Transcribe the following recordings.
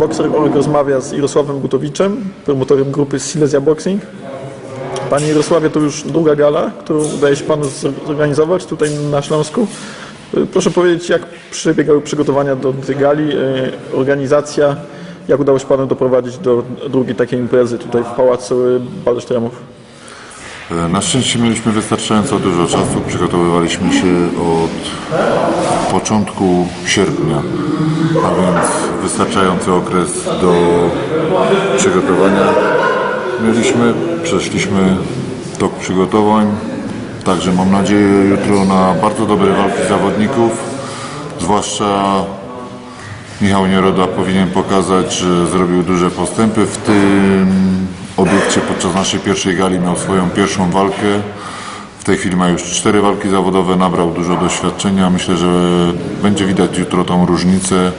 Boxer Org rozmawia z Jarosławem Gutowiczem, promotorem grupy Silesia Boxing. Panie Jarosławie, to już druga gala, którą udaje się Panu zorganizować tutaj na Śląsku. Proszę powiedzieć, jak przebiegały przygotowania do tej gali, y, organizacja, jak udało się Panu doprowadzić do drugiej takiej imprezy tutaj w Pałacu Balsztremów? E, Na szczęście mieliśmy wystarczająco dużo czasu. Przygotowywaliśmy się od początku sierpnia, a więc wystarczający okres do przygotowania. Mieliśmy, przeszliśmy tok przygotowań. Także mam nadzieję jutro na bardzo dobre walki zawodników, zwłaszcza Michał Nieroda powinien pokazać, że zrobił duże postępy. W tym obiekcie podczas naszej pierwszej gali miał swoją pierwszą walkę. W tej chwili ma już cztery walki zawodowe, nabrał dużo doświadczenia. Myślę, że będzie widać jutro tą różnicę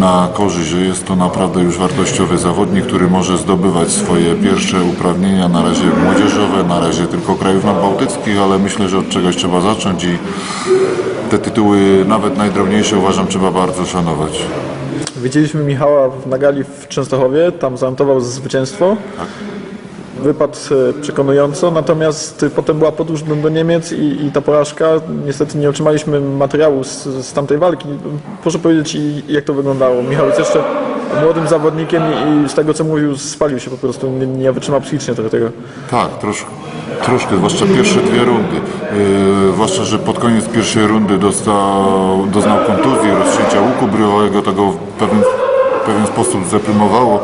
na korzyść, że jest to naprawdę już wartościowy zawodnik, który może zdobywać swoje pierwsze uprawnienia, na razie młodzieżowe, na razie tylko krajów nadbałtyckich, ale myślę, że od czegoś trzeba zacząć i te tytuły, nawet najdrobniejsze, uważam, trzeba bardzo szanować. Widzieliśmy Michała na gali w Częstochowie, tam zanotował zwycięstwo. Wypadł e, przekonująco, natomiast e, potem była podróż do, do Niemiec i, i ta porażka. Niestety nie otrzymaliśmy materiału z, z tamtej walki. Proszę powiedzieć, jak to wyglądało. Michał jest jeszcze młodym zawodnikiem i, z tego co mówił, spalił się po prostu, nie, nie wytrzymał psychicznie trochę tego. Tak, trosz, troszkę, zwłaszcza pierwsze dwie rundy. Yy, zwłaszcza, że pod koniec pierwszej rundy dostał, doznał kontuzji, rozcięcia łuku bryłowego, to go w pewien, w pewien sposób zdeprymowało,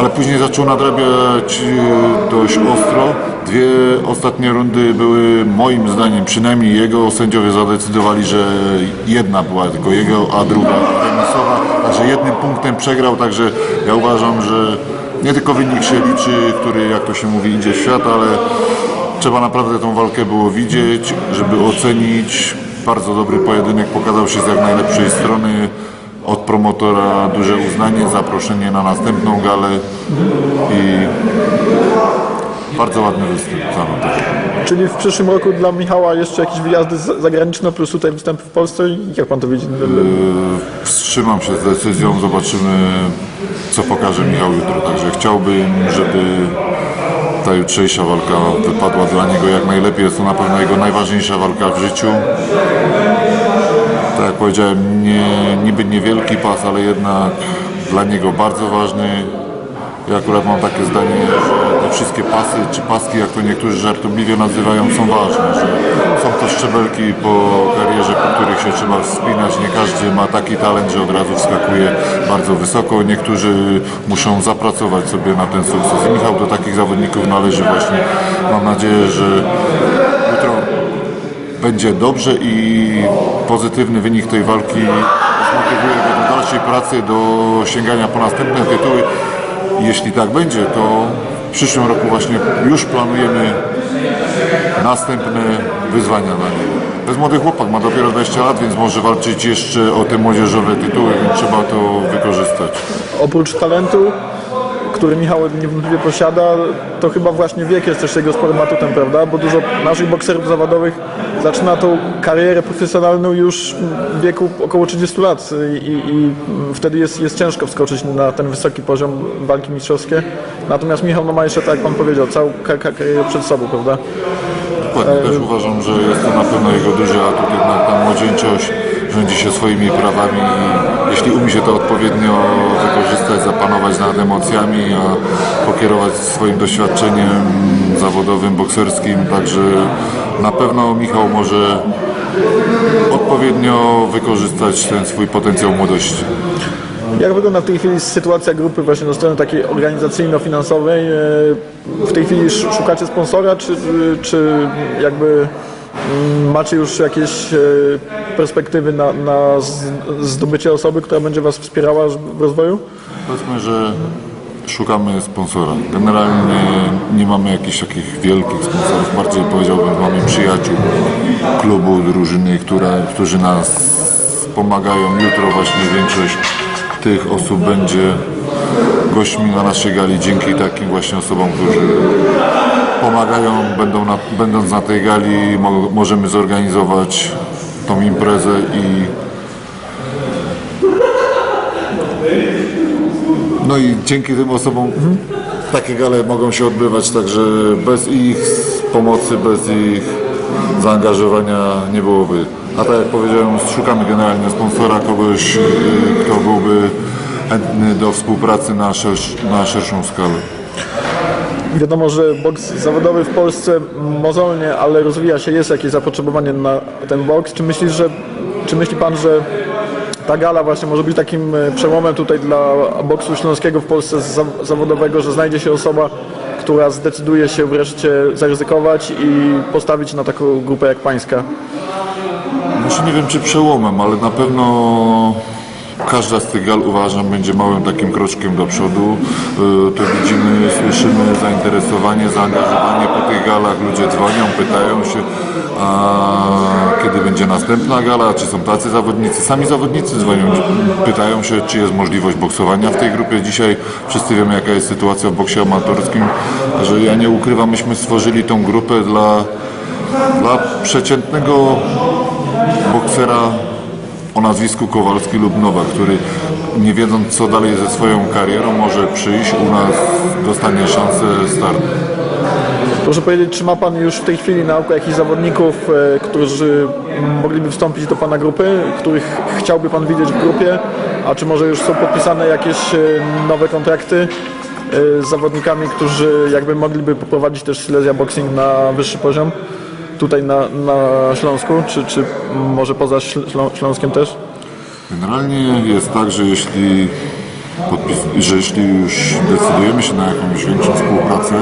ale później zaczął nadrabiać yy, dość ostro. Dwie ostatnie rundy były moim zdaniem, przynajmniej jego, sędziowie zadecydowali, że jedna była tylko jego, a druga także jednym punktem przegrał, także ja uważam, że nie tylko wynik się liczy, który jak to się mówi idzie w świat, ale trzeba naprawdę tą walkę było widzieć, żeby ocenić. Bardzo dobry pojedynek pokazał się z jak najlepszej strony. Od promotora duże uznanie, zaproszenie na następną galę i bardzo ładny występ zanotował. Czyli w przyszłym roku dla Michała jeszcze jakieś wyjazdy zagraniczne plus tutaj występy w Polsce? Jak pan to widzi? Wstrzymam się z decyzją, zobaczymy co pokaże Michał jutro. Także chciałbym, żeby ta jutrzejsza walka wypadła dla niego jak najlepiej. Jest to na pewno jego najważniejsza walka w życiu. Tak jak powiedziałem, nie, niby niewielki pas, ale jednak dla niego bardzo ważny. Ja akurat mam takie zdanie, że te wszystkie pasy, czy paski, jak to niektórzy żartobliwie nazywają, są ważne. Że są to szczebelki po karierze, po których się trzeba wspinać. Nie każdy ma taki talent, że od razu wskakuje bardzo wysoko. Niektórzy muszą zapracować sobie na ten sukces. I Michał do takich zawodników należy właśnie. Mam nadzieję, że jutro będzie dobrze i pozytywny wynik tej walki zmotywuje go do dalszej pracy, do sięgania po następne tytuły. Jeśli tak będzie, to w przyszłym roku właśnie już planujemy następne wyzwania dla niego. To jest młody chłopak, ma dopiero 20 lat, więc może walczyć jeszcze o te młodzieżowe tytuły, więc trzeba to wykorzystać. Oprócz talentu, który Michał niewątpliwie posiada, to chyba właśnie wiek jest też jego sporym atutem, prawda? Bo dużo naszych bokserów zawodowych zaczyna tą karierę profesjonalną już w wieku około 30 lat i, i wtedy jest, jest ciężko wskoczyć na ten wysoki poziom walki mistrzowskie. Natomiast Michał no, ma jeszcze, tak jak pan powiedział, całą ka- ka- karierę przed sobą, prawda? Dokładnie, też uważam, że jest to na pewno jego duży atut, jednak ta młodzieńczość rządzi się swoimi prawami i jeśli umie się to odpowiednio wykorzystać, zapanować nad emocjami, a pokierować swoim doświadczeniem zawodowym, bokserskim, także na pewno Michał może odpowiednio wykorzystać ten swój potencjał młodości. Jak wygląda w tej chwili sytuacja grupy właśnie na strony takiej organizacyjno-finansowej? E, W tej chwili sz- szukacie sponsora, czy, czy jakby mm, macie już jakieś e, perspektywy na, na zdobycie osoby, która będzie Was wspierała w rozwoju? Powiedzmy, że szukamy sponsora. Generalnie nie mamy jakichś takich wielkich sponsorów, bardziej powiedziałbym, mamy przyjaciół klubu, drużyny, które, którzy nas pomagają. Jutro właśnie większość tych osób będzie gośćmi na naszej gali dzięki takim właśnie osobom, którzy pomagają, będą na, będąc na tej gali mo, możemy zorganizować tą imprezę i No i dzięki tym osobom takie gale mogą się odbywać, także bez ich pomocy, bez ich zaangażowania nie byłoby. A tak jak powiedziałem, szukamy generalnie sponsora, kogoś, y, kto byłby chętny do współpracy na, szersz, na szerszą skalę. Wiadomo, że boks zawodowy w Polsce mozolnie, ale rozwija się, jest jakieś zapotrzebowanie na ten boks. Czy myślisz, że, czy myśli Pan, że ta gala właśnie może być takim e, przełomem tutaj dla boksu śląskiego w Polsce za, zawodowego, że znajdzie się osoba, która zdecyduje się wreszcie zaryzykować i postawić na taką grupę jak Pańska? Znaczy nie wiem czy przełomem, ale na pewno każda z tych gal uważam będzie małym takim kroczkiem do przodu. Yy, To widzimy, słyszymy zainteresowanie, zaangażowanie po tych galach. Ludzie dzwonią, pytają się, kiedy będzie następna gala, czy są tacy zawodnicy. Sami zawodnicy dzwonią, pytają się, czy jest możliwość boksowania w tej grupie. Dzisiaj wszyscy wiemy, jaka jest sytuacja w boksie amatorskim, że ja nie ukrywam, myśmy stworzyli tą grupę dla, dla przeciętnego boksera o nazwisku Kowalski lub Nowa, który nie wiedząc co dalej ze swoją karierą może przyjść u nas, dostanie szansę startu. Proszę powiedzieć, czy ma Pan już w tej chwili na oku jakichś zawodników, e, którzy mogliby wstąpić do Pana grupy, których chciałby Pan widzieć w grupie, a czy może już są podpisane jakieś e, nowe kontrakty e, z zawodnikami, którzy jakby mogliby poprowadzić też Silesia Boxing na wyższy poziom tutaj na, na Śląsku, czy, czy może poza Ślą- Śląskiem też? Generalnie jest tak, że jeśli, podpis, że jeśli już decydujemy się na jakąś większą współpracę,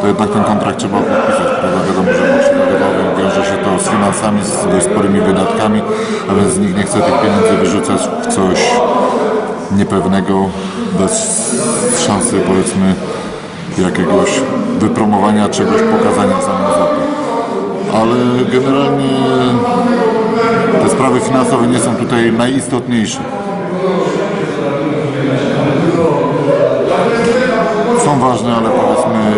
to jednak ten kontrakt trzeba podpisać. Prawda? Wiadomo, że zawodowym wiąże się to z finansami, z dość sporymi wydatkami, a więc nikt nie chce tych pieniędzy wyrzucać w coś niepewnego, bez szansy powiedzmy jakiegoś wypromowania czegoś, pokazania za to. Ale generalnie te sprawy finansowe nie są tutaj najistotniejsze. Są ważne, ale powiedzmy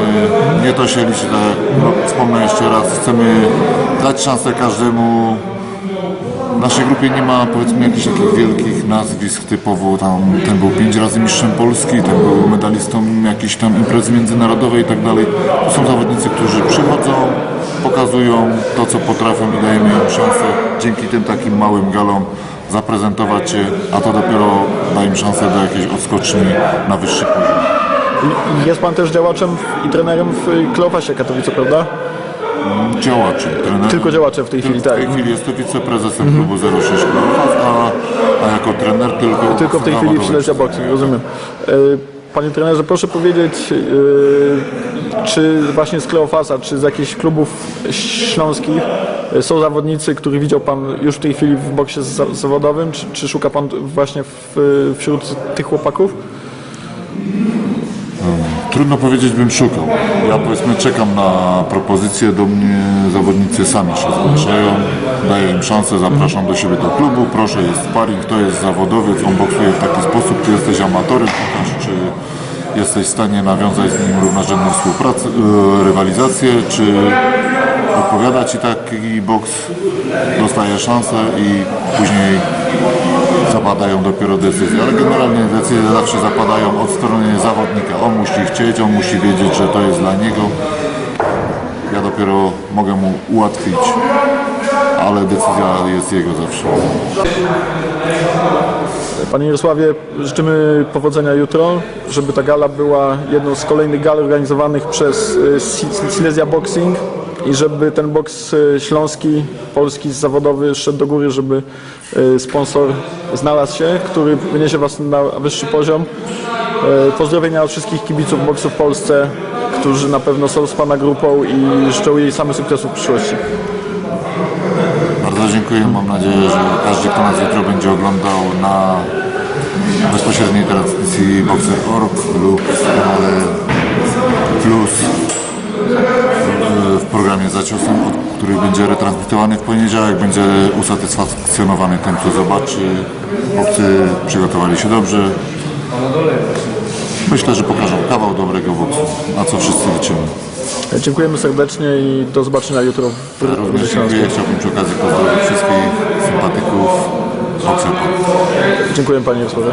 nie to się liczy. Tak, wspomnę jeszcze raz, chcemy dać szansę każdemu. Naszej grupie nie ma powiedzmy jakichś takich wielkich nazwisk typowo tam ten był pięć razy mistrzem Polski, ten był medalistą jakiejś tam imprezy międzynarodowej i tak dalej. To są zawodnicy, którzy przychodzą, pokazują to co potrafią i dajemy im szansę dzięki tym takim małym galom zaprezentować się, a to dopiero daje im szansę do jakiejś odskoczni na wyższy poziom. Jest Pan też działaczem i trenerem w Kleopasie Katowice, prawda? Działaczy, trener. Tylko działaczem w tej chwili, w tak. tej chwili jest wiceprezesem klubu 06 Klubów, a, a jako trener tylko, Tylko w tej chwili w. Silesia Boxing, rozumiem. E, Panie trenerze, proszę powiedzieć, e, czy właśnie z Kleofasa, czy z jakichś klubów śląskich e, są zawodnicy, których widział Pan już w tej chwili w boksie za- zawodowym, czy, czy szuka Pan właśnie w, wśród tych chłopaków? Trudno powiedzieć, bym szukał. Ja powiedzmy czekam na propozycje, do mnie zawodnicy sami się zgłaszają, daję im szansę, zapraszam do siebie do klubu, proszę, jest sparring, to jest zawodowiec, on boksuje w taki sposób, ty jesteś amatorem, czy jesteś w stanie nawiązać z nim równorzędną współpracę, e, rywalizację, czy odpowiada ci taki boks, dostaje szansę i później zapadają dopiero decyzje, ale generalnie decyzje zawsze zapadają od strony zawodnika. On musi chcieć, on musi wiedzieć, że to jest dla niego. Ja dopiero mogę mu ułatwić, ale decyzja jest jego zawsze. Panie Jarosławie, życzymy powodzenia jutro, żeby ta gala była jedną z kolejnych gal organizowanych przez e, Si- Silesia Boxing i żeby ten boks e, śląski, polski, zawodowy szedł do góry, żeby e, sponsor znalazł się, który wyniesie Was na wyższy poziom. E, Pozdrowienia od wszystkich kibiców boksu w Polsce, którzy na pewno są z Pana grupą i życzą jej samych sukcesów w przyszłości. Bardzo dziękuję. Mam nadzieję, że każdy, kto nas jutro będzie oglądał na bezpośredniej transmisji Boxer.org lub w kanale Plus programie za ciosem, który będzie retransmitowany w poniedziałek, będzie usatysfakcjonowany tym, co zobaczy. Chłopcy przygotowali się dobrze. Myślę, że pokażą kawał dobrego boksu, na co wszyscy liczymy. Dziękujemy serdecznie i do zobaczenia jutro w Również dziękuję. Chciałbym przy okazji pozdrowić wszystkich sympatyków Boxer.org. Dziękuję Panie Jarosławie.